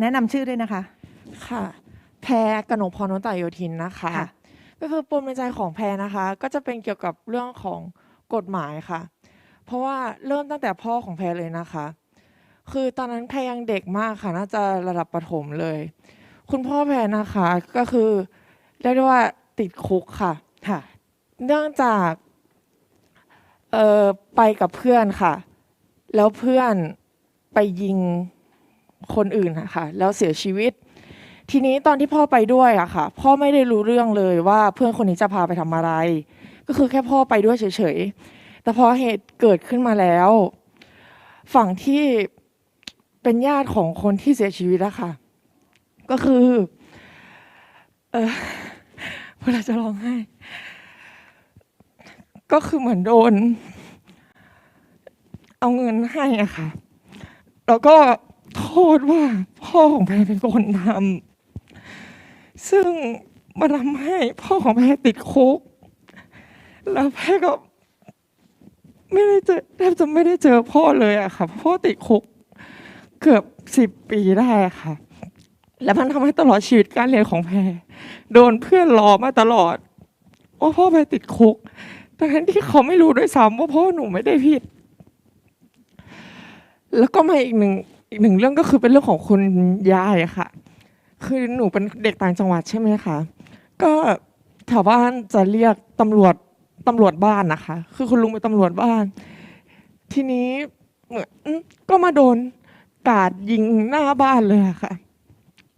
แนะนำชื่อด้วยนะคะ ค่ะ แพรกนกพรนุตตโยธินนะคะ ค่ะ ก็คือปมในใจของแพรนะคะ ก็จะเป็นเกี่ยวกับเรื่องของกฎหมายค่ะ เพราะว่าเริ่มตั้งแต่พ่อของแพรเลยนะคะ คือตอนนั้นแพรยังเด็กมากค่ะน่าจะระดับประถมเลย คุณพ่อแพรนะคะก็คือเรียกได้ว่าติดคุกค่ะ ค่ะ เนื่องจากเอ่อไปกับเพื่อนค่ะ แล้วเพื่อนไปยิง คนอื่นนะคะแล้วเสียชีวิต ทีนี้ตอนที่พ่อไปด้วยอะค่ะ พ่อไม่ได้รู้เรื่องเลยว่าเพื่อนคนนี้จะพาไปทำอะไร ก็คือแค่พ่อไปด้วยเฉยๆ แต่พอเหตุเกิดขึ้นมาแล้ว ฝั่งที่เป็นญาติของคนที่เสียชีวิตอะค่ะ ก็คือเออเวลาจะร้องไห้ก็คือเหมือนโดน เอาเงินให้อะค่ะ แล้วก็ ษว่าพ่อของแพรเป็นคนทำซึ่งมันทำให้พ่อของแพรติดคุก แล้วแพรก็ไม่ได้เจอแทบจะไม่ได้เจอพ่อเลยอะค่ะพ่อติดคุกเกือบสิบปีได้ค่ะ และมันทำให้ตลอดชีวิตการเรียนของแพรโดนเพื่อนล้อมาตลอดว่าพ่อแพรติดคุกแทั้งที่เขาไม่รู้ด้วยซ้ำว่าพ่อหนูไม่ได้ผิด แล้วก็มาอีกหนึ่ง อีกหนึ่งเรื่องก็คือเป็นเรื่องของคุณยายค่ะ คือหนูเป็นเด็กต่างจังหวัดใช่ไหมคะก็แถวบ้านจะเรียกตำรวจตำรวจบ้านนะคะ คือคุณลุงเป็นตำรวจบ้าน ทีนี้เหมือนก็มาโดนกาดยิงหน้าบ้านเลยค่ะ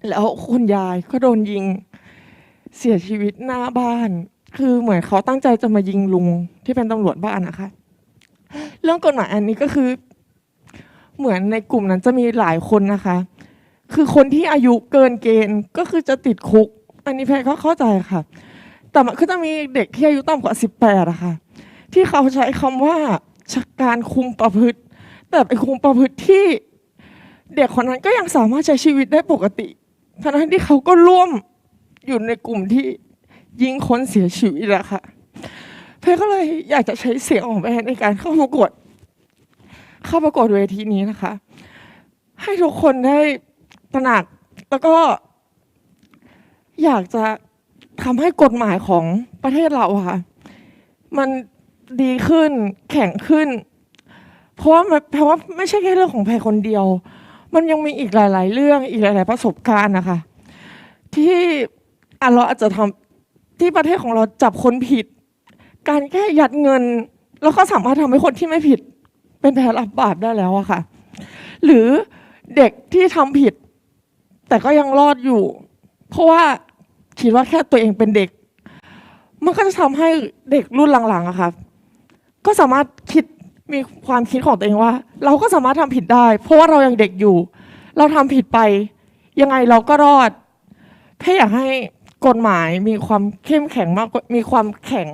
แล้วคุณยายก็โดนยิงเสียชีวิตหน้าบ้าน คือเหมือนเขาตั้งใจจะมายิงลุงที่เป็นตำรวจบ้านนะคะ เรื่องกฎหมายอันนี้ก็คือ เหมือนในกลุ่มนั้นจะมีหลายคนนะคะ คือคนที่อายุเกินเกณฑ์ก็คือจะติดคุก อันนี้แพรก็เข้าใจค่ะ แต่มันก็จะมีเด็กที่อายุต่ำกว่าสิบแปดอะค่ะ ที่เขาใช้คำว่าการคุมประพฤติ แต่เป็นคุมประพฤติที่เด็กคนนั้นก็ยังสามารถใช้ชีวิตได้ปกติทั้งที่เขาก็ร่วมอยู่ในกลุ่มที่ยิงคนเสียชีวิตอะค่ะ เพรก็เลยอยากจะใช้เสียงของแพรในการเข้าประกวด เข้าประกวดเวทีนี้นะคะ ให้ทุกคนได้ตระหนักแล้วก็ อยากจะทำให้กฎหมายของประเทศเราค่ะ มันดีขึ้นแข็งขึ้น เพราะว่ามันเพราะว่าไม่ใช่แค่เรื่องของแพรคนเดียว มันยังมีอีกหลาย ๆ เรื่องอีกหลาย ๆ ประสบการณ์นะคะ ที่อะเราอาจจะทำที่ประเทศของเราจับคนผิด การแค่ยัดเงิน แล้วก็สามารถทำให้คนที่ไม่ผิด เป็นแพ้รับบาปได้แล้วอะค่ะ หรือเด็กที่ทำผิด แต่ก็ยังรอดอยู่ เพราะว่าคิดว่าแค่ตัวเองเป็นเด็ก มันก็จะทำให้เด็กรุ่นหลังๆอะค่ะก็สามารถคิดมีความคิดของตัวเองว่า เราก็สามารถทำผิดได้ เพราะว่าเรายังเด็กอยู่ เราทำผิดไป ยังไงเราก็รอดแค่อยากให้กฎหมายมีความเข้มแข็งมากมีความแข็ง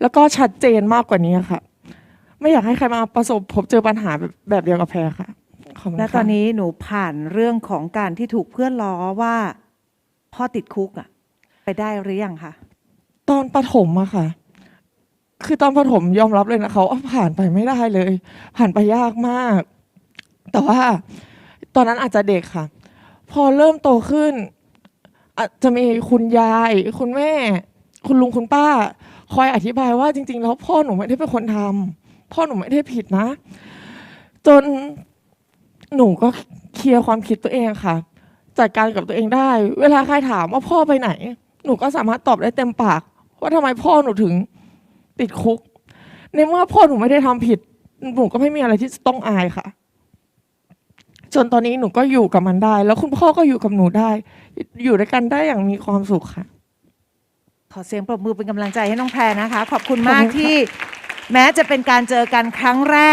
แล้วก็ชัดเจนมากกว่านี้ค่ะ ไม่อยากให้ใครมาประสบพบเจอปัญหาแบบแบบเดียวกับแพรค่ะขอบคุณและค่ะตอนนี้หนูผ่านเรื่องของการที่ถูกเพื่อนล้อว่า พ่อติดคุกอะไปได้หรือยังคะตอนประถมอะค่ะ คือตอนประถมยอมรับเลยนะเขาว่าผ่านไปไม่ได้เลย ผ่านไปยากมาก แต่ว่าตอนนั้นอาจจะเด็กค่ะ พอเริ่มโตขึ้นอาจจะมีคุณยาย คุณแม่ คุณลุงคุณป้า คอยอธิบายว่าจริง ๆ แล้วพ่อหนูไม่ได้เป็นคนทำ พ่อหนูไม่ได้ผิดนะ จนหนูก็เคลียร์ความคิดตัวเองค่ะ จัดการกับตัวเองได้ เวลาใครถามว่าพ่อไปไหน หนูก็สามารถตอบได้เต็มปาก ว่าทำไมพ่อหนูถึงติดคุก ในเมื่อพ่อหนูไม่ได้ทำผิด หนูก็ไม่มีอะไรที่จะต้องอายค่ะ จนตอนนี้หนูก็อยู่กับมันได้ แล้วคุณพ่อก็อยู่กับหนูได้ อยู่ด้วยกันได้อย่างมีความสุขค่ะ ขอเสียงปรบมือเป็นกำลังใจให้น้องแพรนะคะ ขอบคุณมากขอบคุณค่ะที่ แม้จะเป็นการเจอกันครั้งแรก